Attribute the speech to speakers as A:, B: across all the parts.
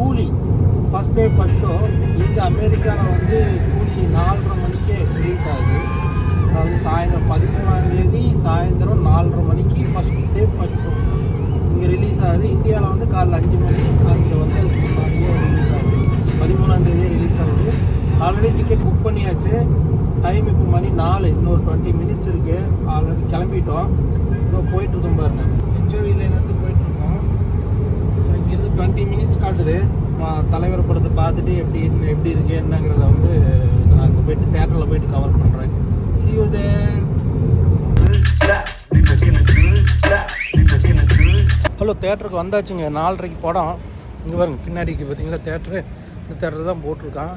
A: கூலி first day first show இங்கே அமெரிக்காவில் வந்து கூலி நாலரை மணிக்கே ரிலீஸ் ஆகுது. அதாவது சாயந்தரம் பதிமூணாந்தேதி சாயந்தரம் நாலரை மணிக்கு ஃபஸ்ட் டே ஃபஸ்ட் ஷோ இங்கே ரிலீஸ் ஆகுது. இந்தியாவில் வந்து காலைல அஞ்சு மணி அங்கே வந்து அதுக்கு முன்னாடியே ரிலீஸ் ஆகுது. பதிமூணாந்தேதி ரிலீஸ் ஆகுது. ஆல்ரெடி டிக்கெட் புக் பண்ணியாச்சு. டைம் இப்போ மணி நாலு இன்னொரு டுவெண்ட்டி மினிட்ஸ் இருக்குது ஆல்ரெடி கிளம்பிட்டோம். இப்போ போயிட்டுருக்கோம் பாருங்க. ஹெச்ஓவிலேருந்து போயிட்டுருக்கோம் டுவெண்ட்டி மினிட்ஸ் காட்டுது. தலைவர் படத்தை பார்த்துட்டு எப்படி எப்படி இருக்கு என்னங்கிறத வந்து நான் அங்கே போயிட்டு தேட்டரில் போயிட்டு கவர் பண்ணுறேன் see ஹலோ தேட்டருக்கு வந்தாச்சுங்க. நாலரைக்கு படம். இங்கே பாருங்க பின்னாடிக்கு பார்த்தீங்களா தேட்டரு இந்த தேட்டர் தான் போட்டிருக்கான்.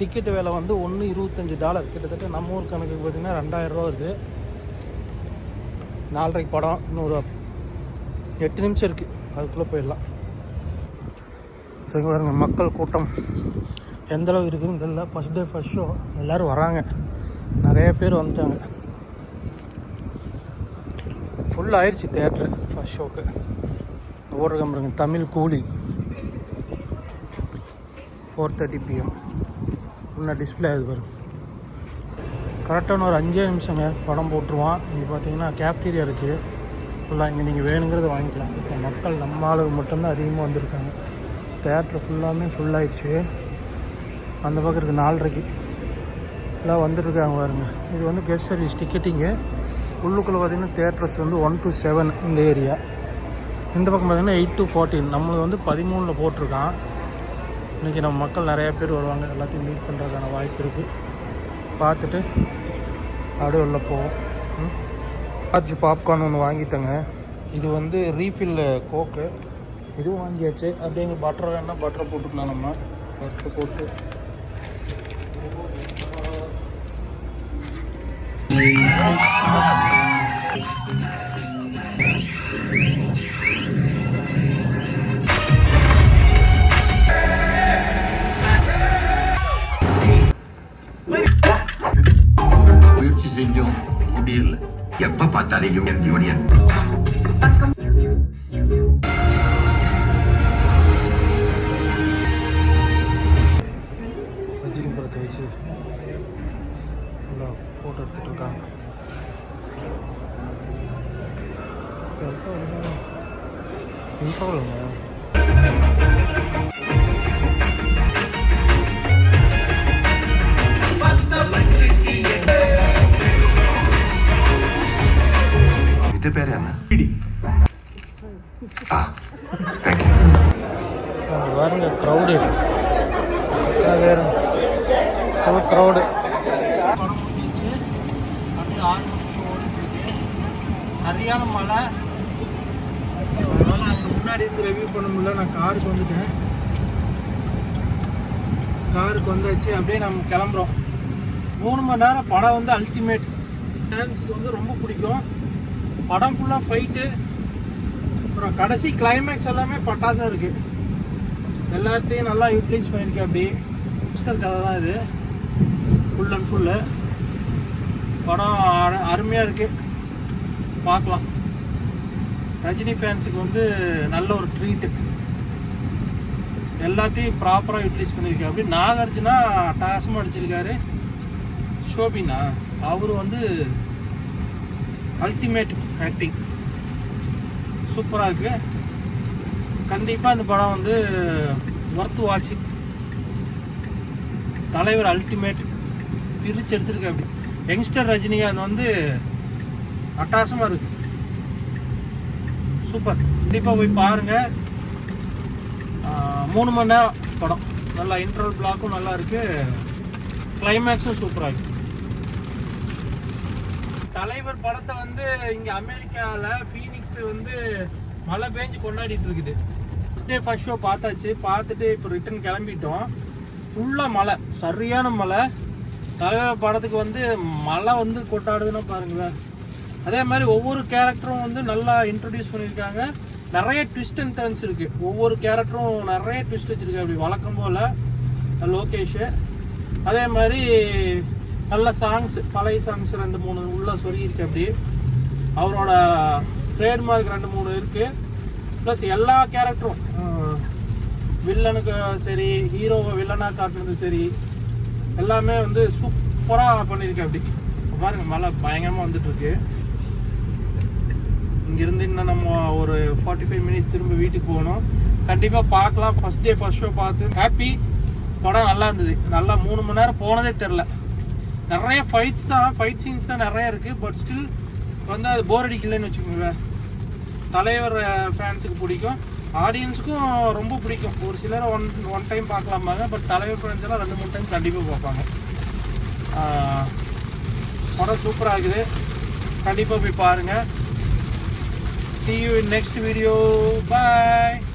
A: டிக்கெட்டு விலை வந்து ஒன்று இருபத்தஞ்சி டாலர் கிட்டத்தட்ட நம்ம ஊர் கணக்குக்கு பார்த்தீங்கன்னா ரெண்டாயிரம் ரூபா வருது. நாலரைக்கு படம் இன்னொரு எட்டு நிமிஷம் இருக்குது அதுக்குள்ளே போயிடலாம். ஸோ இங்கே மக்கள் கூட்டம். எந்தளவு இருக்குதுன்னு தெரியல. ஃபஸ்ட் டே ஃபஸ்ட் ஷோ எல்லோரும் வராங்க. நிறைய பேர் வந்துட்டாங்க. ஃபுல் ஆயிடுச்சு தேட்ரு ஃபஸ்ட் ஷோக்கு ஓடுற பாருங்க Tamil Coolie. Four thirty PM இன்னும் டிஸ்பிளே ஆகுது பாருங்க. கரெக்டான ஒரு அஞ்சே நிமிஷங்க படம் போட்டுருவான். இங்கே பார்த்தீங்கன்னா கேப்டீரியா இருக்குது ஃபுல்லாக இங்கே நீங்கள் வேணுங்கிறத வாங்கிக்கலாம். இப்போ மக்கள் நம்ம ஆளுங்க மட்டும்தான் அதிகமாக வந்திருக்காங்க. தேட்ரு ஃபுல்லாமே ஃபுல்லாகிடுச்சு அந்த பக்கம் இருக்குது நாலரைக்கு. எல்லாம் வந்துட்டுருக்காங்க பாருங்க. இது வந்து கெஸ்ட் சர்வீஸ் டிக்கெட்டிங்கு உள்ளுக்குள்ளே பார்த்திங்கன்னா தேட்டர்ஸ் வந்து ஒன் டு செவன் இந்த ஏரியா இந்த பக்கம் பார்த்தீங்கன்னா எயிட் டு ஃபோர்டீன் நம்மளுக்கு வந்து பதிமூணில் போட்டிருக்கான். இன்றைக்கி நம்ம மக்கள் நிறையா பேர் வருவாங்க. எல்லாத்தையும் மீட் பண்ணுறதுக்கான வாய்ப்பு இருக்குது பார்த்துட்டு அப்படியே உள்ள போவோம். லார்ஜ் பாப்கார்ன் ஒன்று வாங்கிட்டேங்க. இது வந்து ரீஃபில் கோக்கு இதுவும் வாங்கியாச்சு. அப்படியே இங்கே பட்டர் வேணா பட்டர் போட்டுக்கலாம் நம்ம. பட்டர் போட்டு.
B: முயற்சி செஞ்சோம். முடியல எப்ப
A: பார்த்தாலே union union இன்ஃபாவில்ங்க
B: ഇത് പേരാണ് ആ താങ്ക് യു
A: அங்கே பாருங்க க்ரௌடு வேறு ஃபுல் க்ரௌடு சரியான மழை அதனால் அங்கே முன்னாடி இருந்து ரிவ்யூ பண்ண முடியல நான் காருக்கு வந்துட்டேன். காருக்கு வந்தாச்சு அப்படியே நம்ம கிளம்புறோம். மூணு மணி நேரம் படம் வந்து அல்டிமேட் டான்ஸுக்கு வந்து ரொம்ப பிடிக்கும். படம் ஃபுல்லாக ஃபைட்டு அப்புறம் கடைசி கிளைமேக்ஸ் எல்லாமே பட்டாசாக இருக்குது எல்லாத்தையும் நல்லா யூட்டிலைஸ் பண்ணியிருக்கேன் அப்படி மிஸ்டர் கதை தான் இது. ஃபுல் அண்ட் ஃபுல்லு படம் அருமையாக இருக்குது பார்க்கலாம். ரஜினி ஃபேன்ஸுக்கு வந்து நல்ல ஒரு ட்ரீட்டு எல்லாத்தையும் ப்ராப்பராக யூட்டிலைஸ் பண்ணியிருக்கேன் அப்படி நாகார்ஜுனா அட்டகாசமாக அடிச்சிருக்காரு. ஷோபினா அவர் வந்து அல்டிமேட் ஆக்டிங் சூப்பராக இருக்குது கண்டிப்பாக இந்த படம் வந்து ஒர்த்து வாட்சி தலைவர் அல்டிமேட் பிரித்து எடுத்திருக்க அப்படி. யங்ஸ்டர் ரஜினிகாந்த் வந்து அட்டாசமாக இருக்குது சூப்பர். கண்டிப்பாக போய் பாருங்கள் மூணு மணி நேரம் படம். நல்லா இன்டர்வல் பிளாக்கும் நல்லா இருக்குது கிளைமேக்ஸும் சூப்பராக இருக்கு. தலைவர் படத்தை வந்து இங்கே அமெரிக்காவில் ஃபீனிக்ஸ் வந்து மழை பெஞ்சு கொண்டாடிட்டு இருக்குது. ஃபஸ்ட் டே ஃபர்ஸ்ட் ஷோ பார்த்தாச்சு. பார்த்துட்டு இப்போ ரிட்டன் கிளம்பிட்டோம். ஃபுல்லாக மழை. சரியான மழை. தலைவர் படத்துக்கு வந்து மழை வந்து கொண்டாடுதுன்னா பாருங்களேன். அதே மாதிரி ஒவ்வொரு கேரக்டரும் வந்து நல்லா இன்ட்ரடியூஸ் பண்ணியிருக்காங்க. நிறைய ட்விஸ்ட் அண்ட் டர்ன்ஸ் இருக்குது ஒவ்வொரு கேரக்டரும் நிறைய ட்விஸ்ட் வச்சுருக்கு அப்படி வழக்கம் போல் லோகேஷு. அதே மாதிரி நல்ல சாங்ஸ் பழைய சாங்ஸ் ரெண்டு மூணு உள்ளே சொல்லியிருக்கு அப்படி. அவரோட ட்ரேட்மார்க் ரெண்டு மூணு இருக்குது ப்ளஸ் எல்லா கேரக்டரும் வில்லனுக்கு சரி ஹீரோவை வில்லனாக காட்டுறது சரி எல்லாமே வந்து சூப்பராக பண்ணியிருக்கேன் அப்படி. பாருங்க மழை பயங்கரமாக வந்துட்டுருக்கு இங்கேருந்து இன்னும் நம்ம ஒரு ஃபார்ட்டி ஃபைவ் மினிட்ஸ் திரும்ப வீட்டுக்கு போகணும். கண்டிப்பாக பார்க்கலாம். ஃபர்ஸ்ட் டே ஃபஸ்ட் ஷோ பார்த்து ஹாப்பி படம் நல்லா இருந்தது. நல்லா மூணு மணி நேரம் போனதே தெரில நிறைய ஃபைட்ஸ் தான் ஃபைட் சீன்ஸ் தான் நிறைய இருக்குது பட் ஸ்டில் வந்து அது போர் அடிக்கலன்னு வச்சுக்கோங்களேன். தலைவர் ஃபேன்ஸுக்கு பிடிக்கும். ஆடியன்ஸுக்கும் ரொம்ப பிடிக்கும். ஒரு சிலர் ஒன் ஒன் டைம் பார்க்கலாமாங்க பட் தலைவர் ஃபேன்ஸ் எல்லாம் ரெண்டு மூணு டைம் கண்டிப்பாக பார்ப்பாங்க. படம் சூப்பராக இருக்குது. கண்டிப்பாக போய் பாருங்கள் see you in next video. Bye